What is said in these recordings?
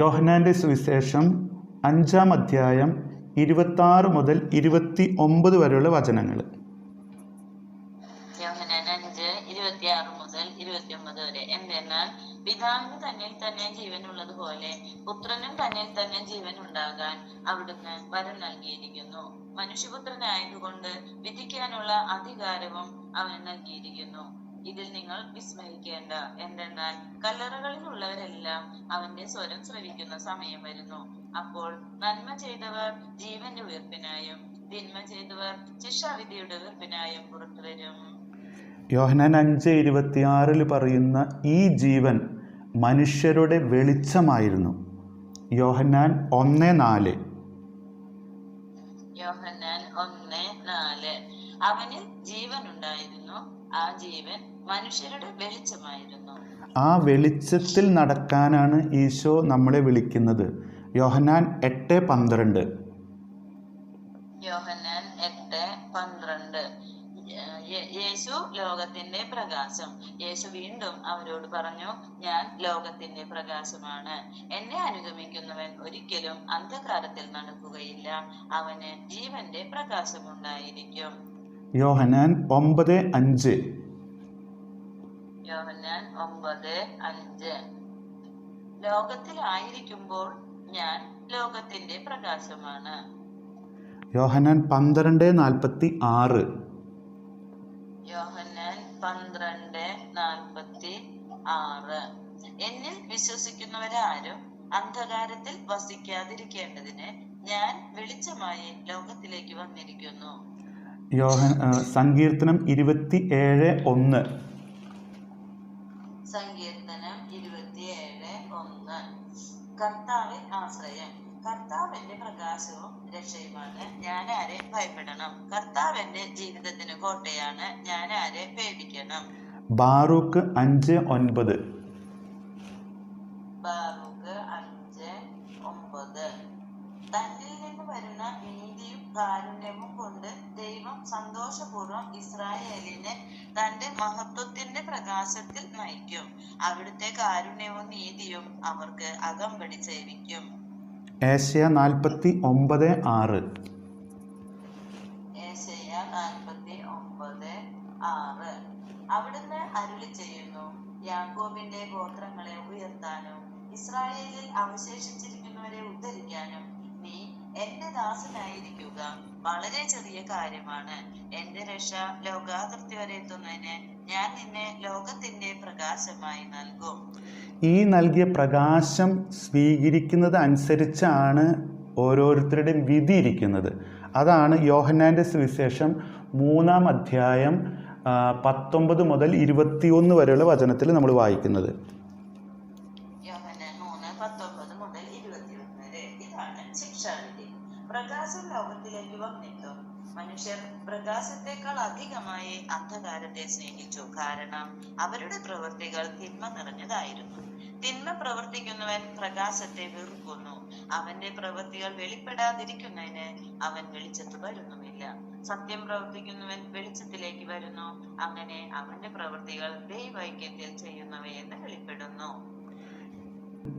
യോഹനാന്റെ സുവിശേഷം അഞ്ചാം അധ്യായം ഇരുപത്താറ് മുതൽ ഇരുപത്തി ഒമ്പത് വരെയുള്ള വചനങ്ങൾ. പിതാവിന് തന്നിൽ തന്നെ ജീവനുള്ളത് പോലെ പുത്രനും തന്നിൽ തന്നെ ജീവൻ ഉണ്ടാകാൻ അവിടുന്ന് വരം നൽകിയിരിക്കുന്നു. മനുഷ്യപുത്രനായതുകൊണ്ട് വിധിക്കാനുള്ള അധികാരവും അവന് നൽകിയിരിക്കുന്നു. ഇതിൽ നിങ്ങൾ വിസ്മയിക്കേണ്ട എന്തെന്നാൽ കല്ലറകളിലുള്ളവരെല്ലാം അവന്റെ സ്വരം ശ്രവിക്കുന്ന സമയം വരുന്നു. അപ്പോൾ നന്മ ചെയ്തവർ ജീവന്റെ ഉയർപ്പിനായും തിന്മ ചെയ്തവർ ശിക്ഷാവിധിയുടെ ഉയർപ്പിനായും പുറത്തുവരും യോഹനാൻ അഞ്ച് ഇരുപത്തിയാറിൽ പറയുന്ന ഈ ജീവൻ മനുഷ്യരുടെ വെളിച്ചമായിരുന്നു. യോഹന്നാൻ ഒന്ന് നാല്. യോഹന്നാൻ ഒന്ന് നാല്. അവനിൽ ആ ജീവൻ മനുഷ്യരുടെ വെളിച്ചമായിരുന്നു. ആ വെളിച്ചത്തിൽ നടക്കാനാണ് ഈശോ നമ്മളെ വിളിക്കുന്നത്. യോഹന്നാൻ എട്ട് പന്ത്രണ്ട്. യോഹന്നാൻ എട്ട് പന്ത്രണ്ട്. യേശു ലോകത്തിന്റെ പ്രകാശം. യേശു വീണ്ടും അവരോട് പറഞ്ഞു ഞാൻ ലോകത്തിന്റെ പ്രകാശമാണ്. എന്നെ അനുഗമിക്കുന്നവൻ ഒരിക്കലും അന്ധകാരത്തിൽ നടക്കുകയില്ല. അവന് ജീവന്റെ പ്രകാശമുണ്ടായിരിക്കും. യോഹന്നാൻ ഒമ്പത് അഞ്ച്. യോഹന്നാൻ ഒമ്പത് അഞ്ച്. ലോകത്തിലായിരിക്കുമ്പോൾ ഞാൻ ലോകത്തിന്റെ പ്രകാശമാണ്. യോഹന്നാൻ പന്ത്രണ്ട് നാൽപ്പത്തി ആറ്. യോഹന്നാൻ പന്ത്രണ്ട് നാൽപ്പത്തി ആറ്. എന്നിൽ വിശ്വസിക്കുന്നവരാരും അന്ധകാരത്തിൽ വസിക്കാതിരിക്കേണ്ടതിന് ഞാൻ വെളിച്ചമായി ലോകത്തിലേക്ക് വന്നിരിക്കുന്നു. യോഹൻ ആ, സങ്കീർത്തനം ഇരുപത്തി ഏഴ് ഒന്ന്. സങ്കീർത്തനം ഇരുപത്തിയേഴ് ഒന്ന്. കർത്താവിൽ ആശ്രയം. കർത്താവിന്റെ പ്രകാശവും രക്ഷയുമാണ്. ഞാൻ ആരെ ഭയപ്പെടണം? കർത്താവിന്റെ ജീവിതത്തിന് കോട്ടയാണ്. ഞാൻ ആരെ പേടിക്കണം? ബാറൂക്ക് അഞ്ച് ഒൻപത്. മഹത്വത്തിന്റെ പ്രകാശത്തിൽ നയിക്കും. അവിടുത്തെ കാരുണ്യവും നീതിയും അവർക്ക് അകമ്പടി സേവിക്കും ഏഷ്യ നാൽപ്പത്തി ഒമ്പത് ആറ്. ഏശയ്യ നാൽപ്പത്തി ഒമ്പത് ആറ്. അവിടുന്ന് അരുളി ചെയ്യുന്നു യാക്കോബിന്റെ ഗോത്രങ്ങളെ ഉയർത്താനും ഇസ്രായേലിൽ അവശേഷിച്ചിരിക്കുന്നവരെ ഉദ്ധരിക്കാനും നീ എന്റെ ദാസനായിരിക്കുക. വളരെ ചെറിയ കാര്യമാണ്. എന്റെ രക്ഷ ലോകാതിർത്തി വരെ എത്തുന്നതിന് ഞാൻ നിന്നെ ലോകത്തിന്റെ പ്രകാശമായി നൽകും. ഈ നൽകിയ പ്രകാശം സ്വീകരിക്കുന്നത് അനുസരിച്ചാണ് ഓരോരുത്തരുടെയും വിധി ഇരിക്കുന്നത്. അതാണ് യോഹന്നാന്റെ സുവിശേഷം മൂന്നാം അധ്യായം പത്തൊമ്പത് മുതൽ ഇരുപത്തിയൊന്ന് വരെയുള്ള വചനത്തിൽ നമ്മൾ വായിക്കുന്നത്. പ്രകാശത്തെക്കാൾ അധികമായി അന്ധകാരത്തെ സ്നേഹിച്ചു. കാരണം അവരുടെ പ്രവൃത്തികൾ തിന്മ നിറഞ്ഞതായിരുന്നു. തിന്മ പ്രവർത്തിക്കുന്നവൻ പ്രകാശത്തെ വെറുക്കുന്നു. അവന്റെ പ്രവൃത്തികൾ വെളിപ്പെടാതിരിക്കുന്നതിന് അവൻ വെളിച്ചത്ത് വരുന്നുമില്ല. സത്യം പ്രവർത്തിക്കുന്നവൻ വെളിച്ചത്തിലേക്ക് വരുന്നു. അങ്ങനെ അവന്റെ പ്രവൃത്തികൾ ദൈവൈക്യത്തിൽ ചെയ്യുന്നവയെന്ന് വെളിപ്പെടുന്നു.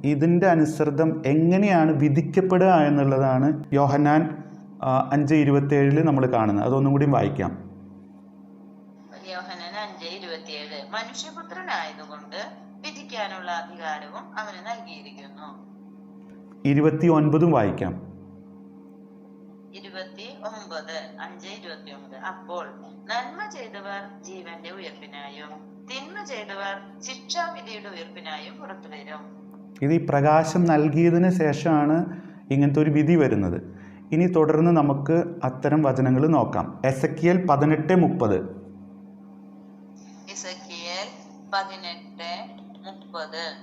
ഇതിന്റെ അനുസൃതം എങ്ങനെയാണ് വിധിക്കപ്പെടുക എന്നുള്ളതാണ് യോഹന്നാൻ അഞ്ച് ഇരുപത്തേഴിൽ നമ്മൾ കാണുന്നത്. അതൊന്നും കൂടി വായിക്കാം. മനുഷ്യപുത്രനായതുകൊണ്ട് വിധിക്കാനുള്ള അധികാരവും അവന് നൽകിയിരിക്കുന്നു. ഇരുപത്തി ഒൻപതും വായിക്കാം. ഇരുപത്തി ഒമ്പത് അഞ്ച് ഇരുപത്തി ഒമ്പത് അപ്പോൾ നന്മ ചെയ്തവർ ജീവന്റെ ഉയർപ്പിനായും തിന്മ ചെയ്തവർ ശിക്ഷാവിധിയുടെ ഉയർപ്പിനായും പുറത്തു വരും ഇത് ഈ പ്രകാശം നൽകിയതിന് ശേഷമാണ് ഇങ്ങനത്തെ ഒരു വിധി വരുന്നത്. ഇനി തുടർന്ന് നമുക്ക് അത്തരം വചനങ്ങൾ നോക്കാം. എസക്കിയൽ പതിനെട്ട് മുപ്പത്. ഇസക്കിയേൽ പതിനെട്ട് മുപ്പത്.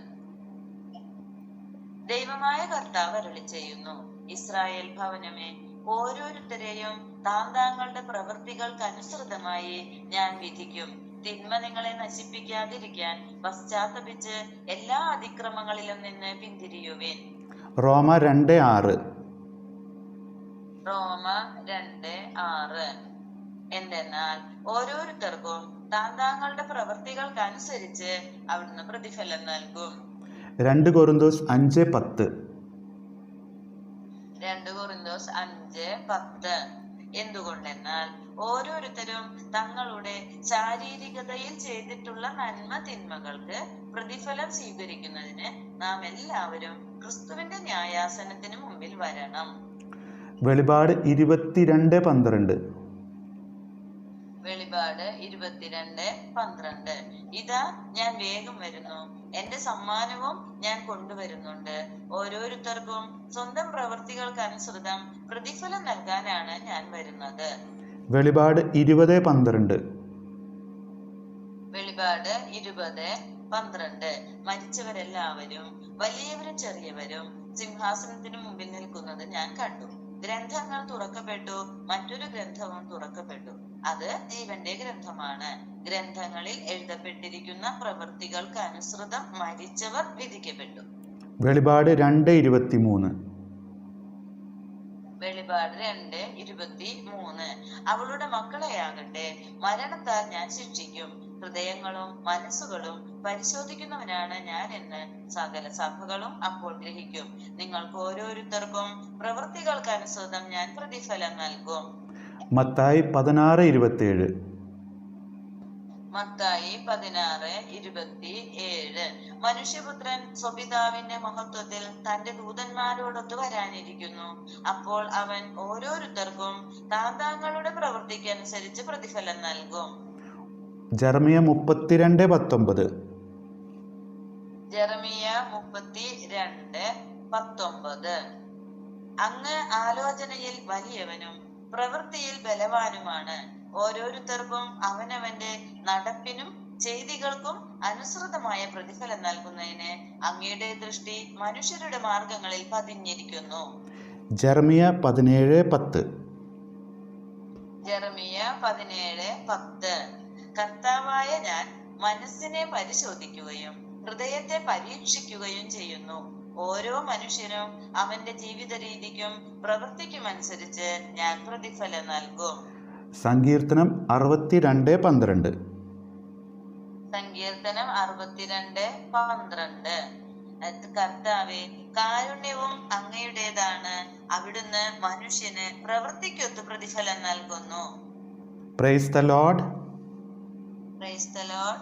ദൈവമായ കർത്താവ് അരുളി ചെയ്യുന്നു. ഇസ്രായേൽ ഭവനമേ ഓരോരുത്തരെയും താൻ താങ്കളുടെ പ്രവൃത്തികൾക്കനുസൃതമായി ഞാൻ വിധിക്കും. തിന്മ നിങ്ങളെ നശിപ്പിക്കാതിരിക്കാൻ പശ്ചാത്തപിച്ച് എല്ലാ അതിക്രമങ്ങളിലും നിന്ന് പിന്തിരിയുവേൻ. റോമ രണ്ട് ആറ്. റോമ രണ്ട് ആറ്. എന്തെന്നാൽ ഓരോരുത്തർക്കും താൻ താങ്കളുടെ പ്രവൃത്തികൾക്കനുസരിച്ച് അവിടുന്ന് പ്രതിഫലം നൽകും. രണ്ട് കൊറിന്തോസ് അഞ്ച് പത്ത്. രണ്ട് കൊറിന്തോസ് അഞ്ച് പത്ത്. എന്തുകൊണ്ടെന്നാൽ ഓരോരുത്തരും തങ്ങളുടെ ശാരീരികതയിൽ ചെയ്തിട്ടുള്ള നന്മ തിന്മകൾക്ക് പ്രതിഫലം സ്വീകരിക്കുന്നതിന് നാം എല്ലാവരും ക്രിസ്തുവിന്റെ ന്യായാസനത്തിന് മുമ്പിൽ വരണം. വെളിപാട് ഇരുപത്തിരണ്ട് പന്ത്രണ്ട്. വെളിപാട് ഇരുപത്തിരണ്ട് പന്ത്രണ്ട്. ഇതാ ഞാൻ വേഗം വരുന്നു. എന്റെ സമ്മാനവും ഞാൻ കൊണ്ടുവരുന്നുണ്ട്. ഓരോരുത്തർക്കും സ്വന്തം പ്രവൃത്തികൾക്ക് അനുസൃതം പ്രതിഫലം നൽകാനാണ് ഞാൻ വരുന്നത്. വെളിപാട് ഇരുപത് പന്ത്രണ്ട്. വെളിപാട് ഇരുപത് പന്ത്രണ്ട്. മരിച്ചവരെല്ലാവരും വലിയവരും ചെറിയവരും സിംഹാസനത്തിന് മുമ്പിൽ നിൽക്കുന്നത് ഞാൻ കണ്ടു. ഗ്രന്ഥങ്ങൾ തുറക്കപ്പെട്ടു മറ്റൊരു ഗ്രന്ഥവും തുറക്കപ്പെട്ടു. അത് ജീവന്റെ ഗ്രന്ഥമാണ്. ഗ്രന്ഥങ്ങളിൽ എഴുതപ്പെട്ടിരിക്കുന്ന പ്രവൃത്തികൾക്ക് അനുസൃതം മരിച്ചവർ വിധിക്കപ്പെട്ടു. വെളിപാട് രണ്ട് ഇരുപത്തി മൂന്ന് വെളിപാട് രണ്ട് ഇരുപത്തി മൂന്ന് അവളുടെ മക്കളെയാകട്ടെ മരണത്താൽ ഞാൻ ശിക്ഷിക്കും. ഹൃദയങ്ങളും മനസ്സുകളും പരിശോധിക്കുന്നവനാണ് ഞാൻ എന്ന് സകല സഭകളും അപ്പോൾ ഗ്രഹിക്കും. നിങ്ങൾക്ക് ഓരോരുത്തർക്കും പ്രവൃത്തികൾക്ക് അനുസൃതം ഞാൻ പ്രതിഫലം നൽകും. മത്തായി പതിനാറ് ഇരുപത്തിയേഴ് മത്തായി പതിനാറ് ഇരുപത്തി ഏഴ് മനുഷ്യപുത്രൻ സ്വപിതാവിന്റെ മഹത്വത്തിൽ തന്റെ ദൂതന്മാരോടൊത്ത് വരാനിരിക്കുന്നു. അപ്പോൾ അവൻ ഓരോരുത്തർക്കും താന്താങ്ങളുടെ പ്രവൃത്തിക്കനുസരിച്ച് പ്രതിഫലം നൽകും. ജർമിയ മുപ്പത്തിരണ്ട് പത്തൊമ്പത്. ജർമിയ മുപ്പത്തി രണ്ട് പത്തൊമ്പത്. അങ്ങ് ആലോചനയിൽ വലിയവനും പ്രവൃത്തിയിൽ ബലവാനുമാണ്. ഓരോരുത്തർക്കും അവനവന്റെ നടപ്പിനും ചെയ്തികൾക്കും അനുസൃതമായ പ്രതിഫലം നൽകുന്നതിന് അങ്ങയുടെ ദൃഷ്ടി മനുഷ്യരുടെ മാർഗങ്ങളിൽ പതിഞ്ഞിരിക്കുന്നു. ജർമിയ പതിനേഴ് പത്ത്. ജർമിയ പതിനേഴ് പത്ത്. കർത്താവായ ഞാൻ മനസ്സിനെ പരിശോധിക്കുകയും ഹൃദയത്തെ പരീക്ഷിക്കുകയും ചെയ്യുന്നു. ഓരോ മനുഷ്യനും അവന്റെ ജീവിത രീതിക്കും പ്രവൃത്തിക്കും അനുസരിച്ച് ഞാൻ പ്രതിഫലം നൽകും. സങ്കീർത്തനം അറുപത്തിരണ്ട് പന്ത്രണ്ട്. സങ്കീർത്തനം അറുപത്തിരണ്ട് പന്ത്രണ്ട്. കർത്താവെ കാരുണ്യവും അങ്ങയുടേതാണ്. അവിടുന്ന് മനുഷ്യന് പ്രവൃത്തിക്കൊത്ത് പ്രതിഫലം നൽകുന്നു. Praise the Lord Praise the Lord.